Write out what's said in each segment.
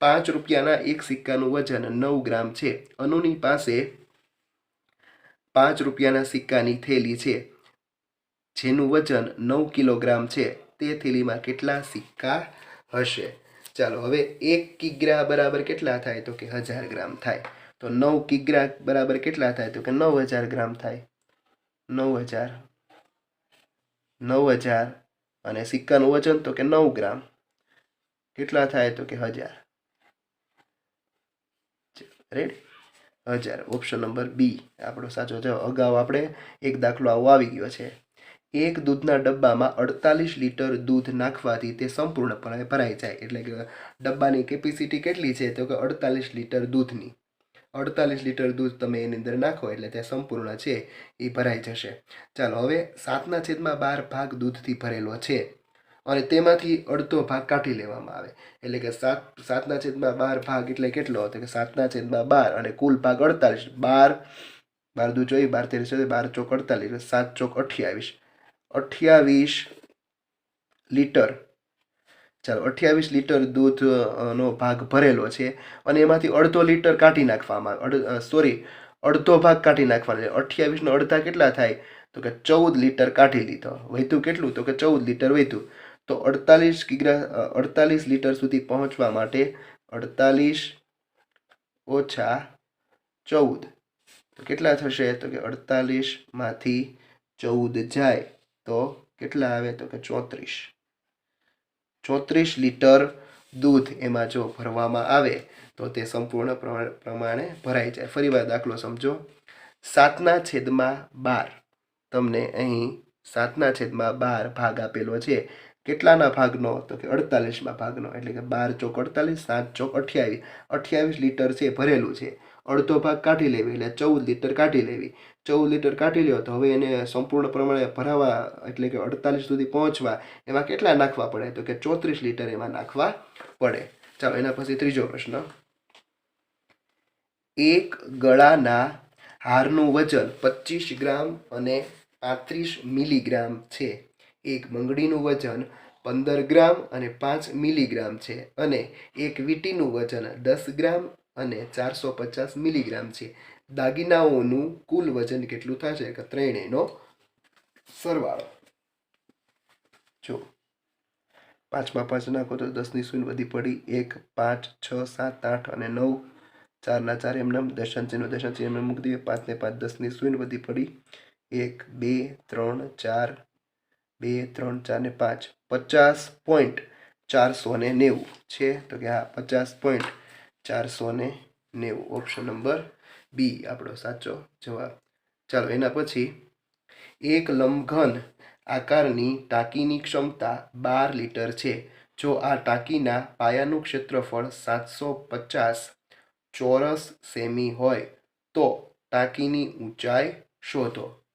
પાંચ રૂપિયાના એક સિક્કાનું વજન નવ ગ્રામ છે. અનુની પાસે પાંચ રૂપિયાના સિક્કાની થેલી છે, જેનું વજન નવ કિલોગ્રામ છે. તે થેલીમાં કેટલા સિક્કા હશે? ચાલો, હવે એક કિગ્રા બરાબર કેટલા થાય? તો કે હજાર ગ્રામ થાય. તો નવ કિગ્રા બરાબર કેટલા થાય? તો કે નવ હજાર ગ્રામ થાય. નવ હજાર. નવ હજાર. અને સિક્કાનું વજન તો કે નવ ગ્રામ. કેટલા થાય? તો કે હજાર. રેડી હજાર ઓપ્શન નંબર બી આપણો સાચો જવાબ. અગાઉ આપણે એક દાખલો આવો આવી ગયો છે. એક દૂધના ડબ્બામાં અડતાલીસ લીટર દૂધ નાખવાથી તે સંપૂર્ણપણે ભરાઈ જાય. એટલે કે ડબ્બાની કેપેસિટી કેટલી છે? તો કે અડતાલીસ લીટર દૂધની. અડતાલીસ લીટર દૂધ તમે એની અંદર નાખો એટલે તે સંપૂર્ણ છે. એ ભરાઈ જશે. ચાલો, હવે સાતના છેદમાં બાર ભાગ દૂધથી ભરેલો છે. અને તેમાંથી અડધો ભાગ કાઢી લેવામાં આવે. એટલે કે સાત, સાતના છેદમાં બાર ભાગ એટલે કેટલો તો કે સાતના છેદમાં બાર અને કુલ ભાગ અડતાલીસ. બાર બાર દુ જોઈએ બાર તેર છે બાર ચોક અડતાલીસ સાત ચોક અઠ્યાવીસ. અઠ્યાવીસ લીટર. ચાલો, અઠ્યાવીસ લીટર દૂધ નો ભાગ ભરેલો છે અને એમાંથી અડધો લીટર કાઢી નાખવામાં આવે. સોરી અડધો ભાગ કાઢી નાખવાનો. છે અઠ્યાવીસનો અડધા કેટલા થાય? તો કે ચૌદ લીટર કાઢી લીધો. વહેતું કેટલું? તો કે ચૌદ લીટર વહેતું તો અડતાલીસ કિગ્રા અડતાલીસ લીટર સુધી પહોંચવા માટે અડતાલીસ ઓછા ચૌદ. તો કેટલા થશે? તો કે અડતાલીસમાંથી ચૌદ જાય. તો કેટલા આવે? તો કે ચોત્રીસ. ચોત્રીસ લીટર દૂધ એમાં જો ભરવામાં આવે, તો તે સંપૂર્ણ પ્રમાણ- ભરાઈ જાય. ફરી વાર દાખલો સમજો. સાતના છેદમાં બાર. તમને અહીં સાતના છેદમાં બાર ભાગ આપેલો છે. કેટલાના ભાગનો તો કે અડતાલીસમાં ભાગનો? એટલે કે બાર ચોક અડતાલીસ, સાત ચોક અઠ્યાવીસ. અઠ્યાવીસ લીટર છે ભરેલું છે. અડધો ભાગ કાઢી લેવી એટલે ચૌદ લીટર કાઢી લેવી. ચૌદ લીટર કાઢી લ્યો તો હવે એને સંપૂર્ણ પ્રમાણે ભરાવા એટલે કે અડતાલીસ સુધી પહોંચવા એમાં કેટલા નાખવા પડે? તો કે ચોત્રીસ લીટર એમાં નાખવા પડે. ચાલો, એના પછી ત્રીજો પ્રશ્ન. એક ગળાના હારનું વજન પચીસ ગ્રામ અને પાંત્રીસ મિલીગ્રામ છે. એક બંગડીનું વજન પંદર ગ્રામ અને પાંચ મિલીગ્રામ છે અને એક વીટીનું વજન દસ ગ્રામ અને ચારસો પચાસ મિલીગ્રામ છે. દાગીનાઓનું કુલ વજન કેટલું થશે? કે ત્રણેયનો સરવાળો. જો પાંચમાં પાંચ નાખો તો દસની શૂન્ય વધી પડી. એક, પાંચ, છ, સાત, આઠ અને નવ. ચારના ચાર એમને દશાંશ ચિહ્ન, દશાંશ એમને મૂકી દઈએ. પાંચને પાંચ દસની શૂન્ય વધી પડી. એક, બે, ત્રણ, ચાર બે, ત્રણ, ચાર ને પાંચ. પચાસ પોઈન્ટ ચારસો ને નેવું. છે? તો કે હા, પચાસ પોઈન્ટ ચારસો ને નેવું. ઓપ્શન નંબર બી આપણો સાચો જવાબ. ચાલો, એના પછી એક લંબઘન આકારની ટાંકીની ક્ષમતા બાર લીટર છે. જો આ ટાંકીના પાયાનું ક્ષેત્રફળ સાતસો પચાસ ચોરસ સેમી હોય, તો ટાંકીની ઊંચાઈ શોધો.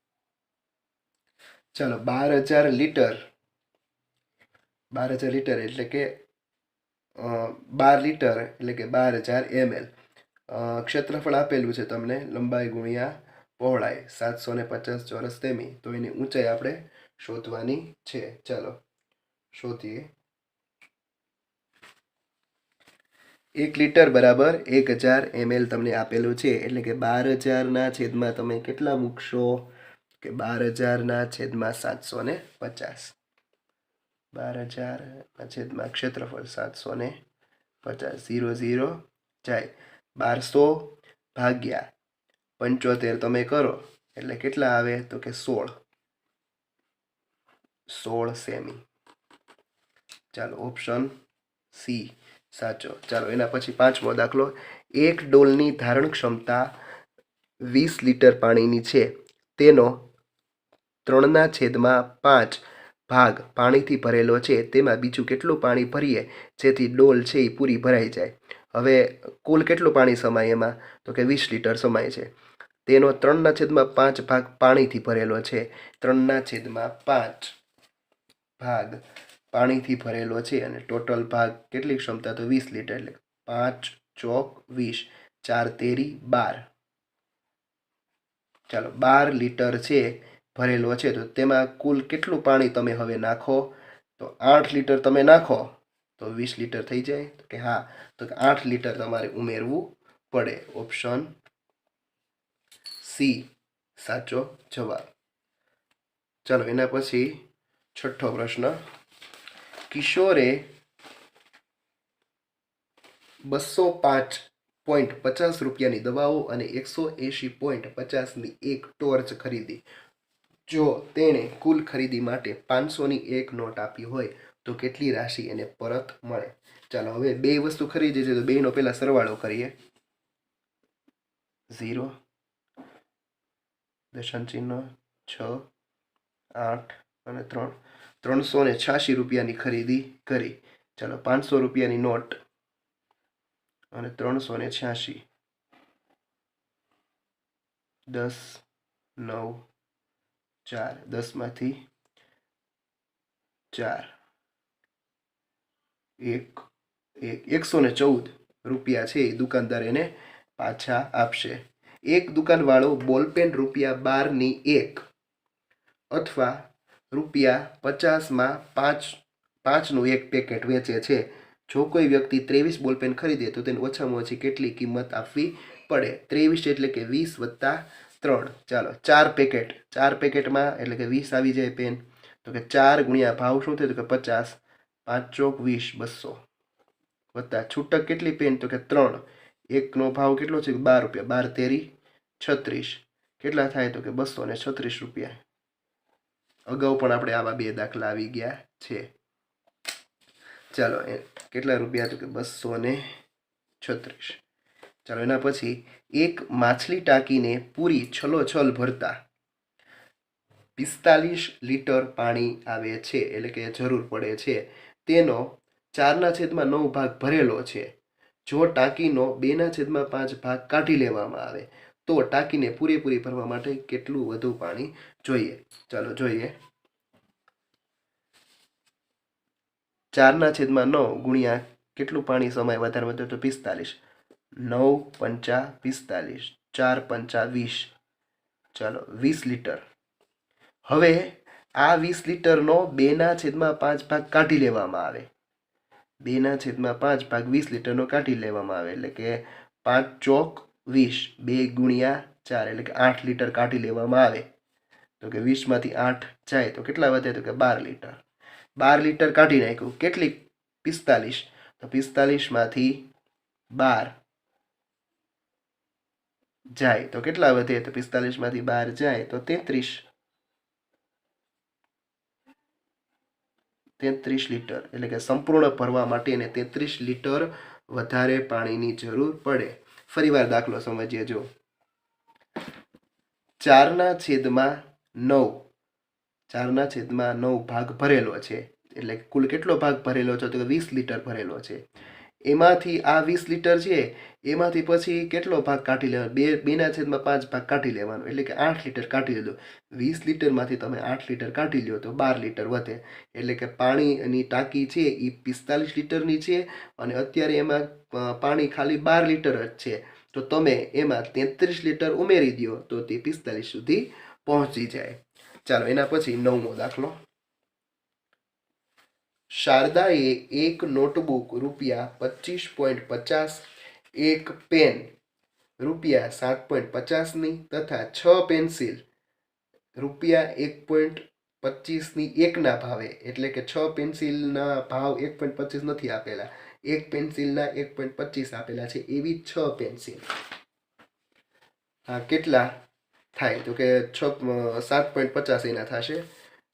ચાલો, બાર હજાર લીટર, બાર હજાર લીટર એટલે કે બાર લીટર એટલે કે બાર હજાર એમએલ. ક્ષેત્રફળ આપેલું છે તમને, લંબાઈ ગુણ્યા પહોળાઈ, સાતસો ને પચાસ ચોરસ તેમી તો એની ઊંચાઈ આપણે શોધવાની છે. ચાલો, શોધીએ. એક લીટર બરાબર એક હજાર એમએલ તમને આપેલું છે. એટલે કે બાર હજારના છેદમાં તમે કેટલા મૂકશો? કે બાર હજારના છેદમાં સાતસો ને પચાસ. બાર હજારના છેદમાં ક્ષેત્રફળ સાતસો ને પચાસ. ઝીરો ઝીરો જાય. બારસો ભાગ્યા પંચોતેર તમે કરો. એટલે કેટલા આવે? તો કે સોળ. સોળ સેમી. ચાલો, ઓપ્શન સી સાચો. ચાલો, એના પછી પાંચમો દાખલો. એક ડોલની ધારણ ક્ષમતા વીસ લીટર પાણીની છે. તેનો ત્રણના છેદમાં પાંચ ભાગ પાણીથી ભરેલો છે, તેમાં બીજું કેટલું પાણી ભરીએ જેથી ડોલ છે એ પૂરી ભરાઈ જાય. હવે કુલ કેટલું પાણી સમાય એમાં? તો કે વીસ લીટર સમાય છે. તેનો ત્રણના છેદમાં પાંચ ભાગ પાણીથી ભરેલો છે. ત્રણના છેદમાં પાંચ ભાગ પાણીથી ભરેલો છે અને ટોટલ ભાગ કેટલી ક્ષમતા? તો વીસ લીટર એટલે પાંચ ચોક વીસ, ચાર તેરી બાર. ચાલો, બાર લીટર છે ભરેલો છે, તો તેમાં કુલ કેટલું પાણી તમે હવે નાખો? તો આઠ લીટર તમે નાખો, તો વીસ લીટર થઈ જાય. તો કે હા, તો કે આઠ લીટર તમારે ઉમેરવું પડે. ઓપ્શન સી, સાચો જવાબ. ચાલો, એના પછી છઠ્ઠો પ્રશ્ન. કિશોરે બસો પાંચ પોઈન્ટ પચાસ રૂપિયાની દવાઓ અને એકસો એંશી પોઈન્ટ પચાસની એક ટોર્ચ ખરીદી. જો તેણે કુલ ખરીદી માટે પાંચસોની એક નોટ આપી હોય, તો કેટલી રાશિ એને પરત મળે? ચાલો, હવે બે વસ્તુ ખરીદી છે, તો બેનો પહેલાં સરવાળો કરીએ. ઝીરો દર્શન ચિહ્ન, છ, આઠ અને ત્રણ. ત્રણસો ને છ્યાસી રૂપિયાની ખરીદી કરી. ચાલો, પાંચસો રૂપિયાની નોટ અને ત્રણસો ને છ્યાસી. દસ, નવ ચાર, દસમાંથી ચાર. એક એક, એકસો ને ચૌદ રૂપિયા છે એ દુકાનદાર એને પાછા આપશે. એક દુકાનવાળો બોલપેન રૂપિયા બારની એક અથવા રૂપિયા પચાસમાં પાંચ, પાંચનું એક પેકેટ વેચે છે. જો કોઈ વ્યક્તિ ત્રેવીસ બોલપેન ખરીદે તો તેને ઓછામાં ઓછી કેટલી કિંમત આપવી પડે? ત્રેવીસ એટલે કે વીસ વત્તા ત્રણ. ચાલો, ચાર પેકેટ. ચાર પેકેટમાં એટલે કે વીસ આવી જાય પેન તો કે ચાર ગુણ્યા ભાવ શું થયું? તો કે પચાસ. પાંચ ચોક વીસ, બસો. વત્તા છૂટક કેટલી પેન તો કે ત્રણ. એકનો ભાવ કેટલો છે? બાર રૂપિયા. બાર તેરી, છત્રીસ. કેટલા થાય? તો કે બસો ને છત્રીસ રૂપિયા. અગાઉ પણ આપણે આવા બે દાખલા આવી ગયા છે. ચાલો કેટલા રૂપિયા? તો કે બસો ને છત્રીસ. ચાલો એના પછી એક માછલી ટાંકીને પૂરી છલોછલ ભરતા. પિસ્તાલીસ લીટર પાણી આવે છે, એટલે કે જરૂર પડે છે. તેનો ચારના છેદમાં નવ ભાગ ભરેલો છે. જો ટાંકીનો બેના છેદમાં પાંચ ભાગ કાઢી લેવામાં આવે, તો ટાંકીને પૂરેપૂરી ભરવા માટે કેટલું વધુ પાણી જોઈએ? ચાલો જોઈએ. ચારના છેદમાં નવ ગુણ્યા કેટલું પાણી સમય વધારે વધે તો પિસ્તાલીસ. નવ પંચા પિસ્તાલીસ, ચાર પંચા વીસ. ચાલો, વીસ લીટર. હવે આ વીસ લીટરનો બેના છેદમાં પાંચ ભાગ કાઢી લેવામાં આવે. બેના છેદમાં પાંચ ભાગ વીસ લીટરનો કાઢી લેવામાં આવે. એટલે કે પાંચ ચોક વીસ, બે ગુણ્યા ચાર, એટલે કે આઠ લીટર કાઢી લેવામાં આવે. તો કે વીસમાંથી આઠ જાય, તો કેટલા વધે? તો કે બાર લીટર. બાર લીટર કાઢી નાખ્યું. કેટલી પિસ્તાલીસ. તો પિસ્તાલીસમાંથી બાર. જાય. તો કેટલા વધે? તો પિસ્તાલીસમાંથી બાર જાય. તો તેત્રીસ. તેત્રીસ લીટર. એટલે કે સંપૂર્ણ ભરવા માટે એને તેત્રીસ લીટર વધારે પાણીની જરૂર પડે. ફરીવાર દાખલો સમજીએ જો. ચારના છેદમાં નવ. ચારના છેદમાં નવ ભાગ ભરેલો છે. એટલે કુલ કેટલો ભાગ ભરેલો છે? તો વીસ લીટર ભરેલો છે. એમાંથી આ વીસ લીટર છે, એમાંથી પછી કેટલો ભાગ કાઢી લેવાનો? બે, બેના છેદમાં પાંચ ભાગ કાઢી લેવાનો, એટલે કે આઠ લીટર કાઢી લીધો. વીસ લીટરમાંથી તમે આઠ લીટર કાઢી લ્યો તો બાર લીટર વધે. એટલે કે પાણીની ટાંકી છે એ પિસ્તાલીસ લીટરની છે અને અત્યારે એમાં પાણી ખાલી બાર લીટર જ છે. તો તમે એમાં તેત્રીસ લીટર ઉમેરી દો તો તે પિસ્તાલીસ સુધી પહોંચી જાય. ચાલો, એના પછી નવમો દાખલો. શારદાએ એક નોટબુક રૂપિયા પચીસ પોઈન્ટ પચાસ, એક પેન રૂપિયા સાત પોઈન્ટ પચાસની તથા છ પેન્સિલ રૂપિયા એક પોઈન્ટ પચીસની એકના ભાવે. એટલે કે છ પેન્સિલના ભાવ એક પોઈન્ટ પચીસ નથી આપેલા. એક પેન્સિલના એક પોઈન્ટ પચીસ આપેલા છે એવી છ પેન્સિલ. હા, કેટલા થાય? તો કે છ સાત પોઈન્ટ પચાસ એના થશે.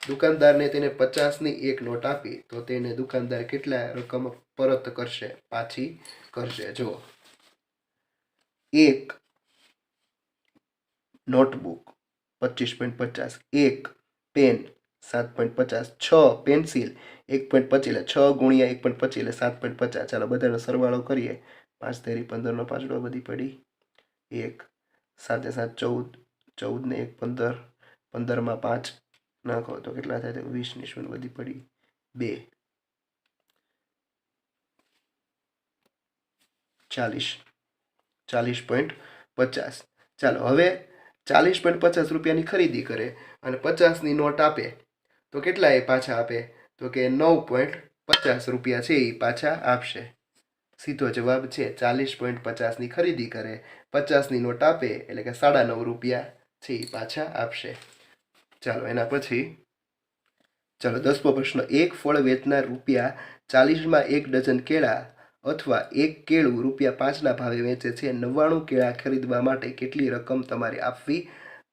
દુકાનદારને તેને પચાસની એક નોટ આપી, તો તેને દુકાનદાર કેટલા રકમ પરત કરશે? પાછી કરશે. જો એક નોટબુક પચીસ પોઈન્ટ પચાસ, એક પેન સાત પોઈન્ટ પચાસ, છ પેન્સિલ એક પોઈન્ટ પચીસ એટલે છ ગુણ્યા એક પોઈન્ટ પચીસ એટલે સાત પોઈન્ટ પચાસ. ચાલો બધાનો સરવાળો કરીએ. પાંચ તેરી પંદરનો પાંચડો બધી પડી. એક, સાતે સાત ચૌદ ચૌદ ને એક પંદર, પંદરમાં પાંચ નાખો તો કેટલા થાય તો વીસ નિશ્વન વધી પડી બે. ચાલીસ. ચાલીસ પોઈન્ટ પચાસ. ચાલો, હવે ચાલીસ પોઈન્ટ પચાસ રૂપિયાની ખરીદી કરે અને પચાસની નોટ આપે. તો કેટલા એ પાછા આપે? તો કે નવ પોઈન્ટ પચાસ રૂપિયા છે એ પાછા આપશે. સીધો જવાબ છે, ચાલીસ પોઈન્ટ પચાસની ખરીદી કરે. પચાસની નોટ આપે એટલે કે સાડા નવ રૂપિયા છે એ પાછા આપશે. ચાલો, એના પછી ચાલો દસમો પ્રશ્ન. એક ફળ વેચનાર રૂપિયા ચાલીસમાં એક ડઝન કેળા અથવા એક કેળું રૂપિયા પાંચના ભાવે વેચે છે. નવ્વાણું કેળા ખરીદવા માટે કેટલી રકમ તમારે આપવી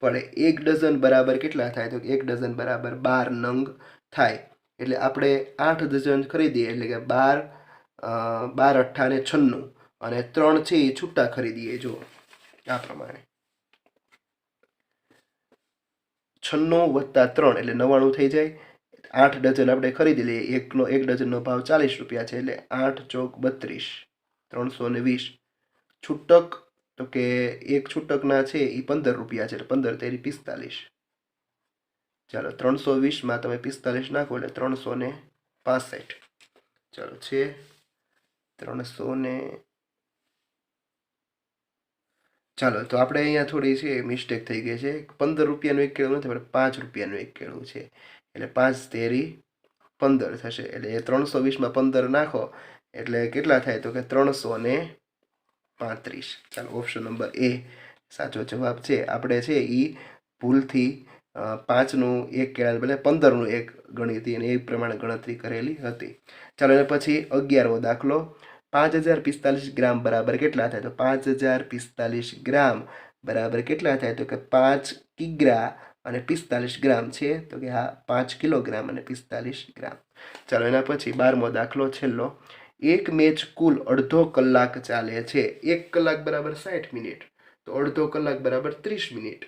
પડે? એક ડઝન બરાબર કેટલા થાય? તો એક ડઝન બરાબર બાર નંગ થાય. એટલે આપણે આઠ ડઝન ખરીદીએ, એટલે કે બાર બાર બાર અઠ્ઠાને છન્નું. અને ત્રણ છે એ છૂટા ખરીદીએ, જો, આ પ્રમાણે. છન્નું વત્તા ત્રણ એટલે નવ્વાણું થઈ જાય. આઠ ડઝન આપણે ખરીદી લઈએ. એકનો એક ડઝનનો ભાવ ચાલીસ રૂપિયા છે એટલે આઠ ચોક બત્રીસ, ત્રણસો ને વીસ. છૂટક, તો કે એક છૂટકના છે એ પંદર રૂપિયા છે એટલે પંદર તેરી પિસ્તાલીસ. ચાલો ત્રણસો વીસમાં તમે પિસ્તાલીસ નાખો એટલે ત્રણસો ને પાસઠ. ચાલો છે ત્રણસો ને ચાલો, તો આપણે અહીંયા થોડી છે મિસ્ટેક થઈ ગઈ છે. પંદર રૂપિયાનું એક કેળું નથી, પણ પાંચ રૂપિયાનું એક કેળું છે. એટલે પાંચ તેરી પંદર થશે. એટલે ત્રણસો વીસમાં પંદર નાખો, એટલે કેટલા થાય તો કે ત્રણસો ને પાંત્રીસ. ચાલો ઓપ્શન નંબર એ સાચો જવાબ છે. આપણે છે એ ભૂલથી પાંચનું એક કેળા એટલે પંદરનું એક ગણી હતી અને એ પ્રમાણે ગણતરી કરેલી હતી. ચાલો, એને પછી અગિયારમો દાખલો. પાંચ હજાર પિસ્તાલીસ ગ્રામ બરાબર કેટલા થાય? તો પાંચ હજાર પિસ્તાલીસ ગ્રામ બરાબર કેટલા થાય? તો કે પાંચ કિગ્રા અને પિસ્તાલીસ ગ્રામ છે. તો કે હા, પાંચ કિલોગ્રામ અને પિસ્તાલીસ ગ્રામ. ચાલો, એના પછી બારમો દાખલો છેલ્લો. એક મેચ કુલ અડધો કલાક ચાલે છે. એક કલાક બરાબર સાઠ મિનિટ. તો અડધો કલાક બરાબર ત્રીસ મિનિટ.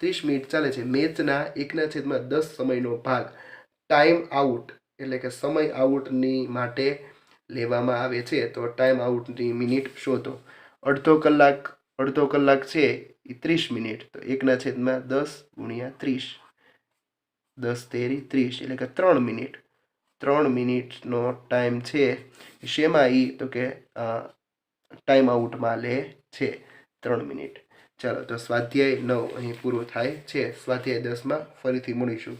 ત્રીસ મિનિટ ચાલે છે. મેચના એકના છેદમાં દસ સમયનો ભાગ. ટાઈમ આઉટ, એટલે કે સમય આઉટની માટે લેવામાં આવે છે, તો ટાઈમ આઉટની મિનિટ શોધો. અડધો કલાક અડધો કલાક છે એ ત્રીસ મિનિટ તો એકના છેદમાં દસ ગુણ્યા ત્રીસ. દસ તેરી ત્રીસ, એટલે કે ત્રણ મિનિટ ત્રણ મિનિટનો ટાઈમ છે શેમાં એ તો કે ટાઈમ આઉટમાં લે છે, ત્રણ મિનિટ ચાલો, તો સ્વાધ્યાય નવ અહીં પૂરો થાય છે. સ્વાધ્યાય દસમાં ફરીથી મળીશું.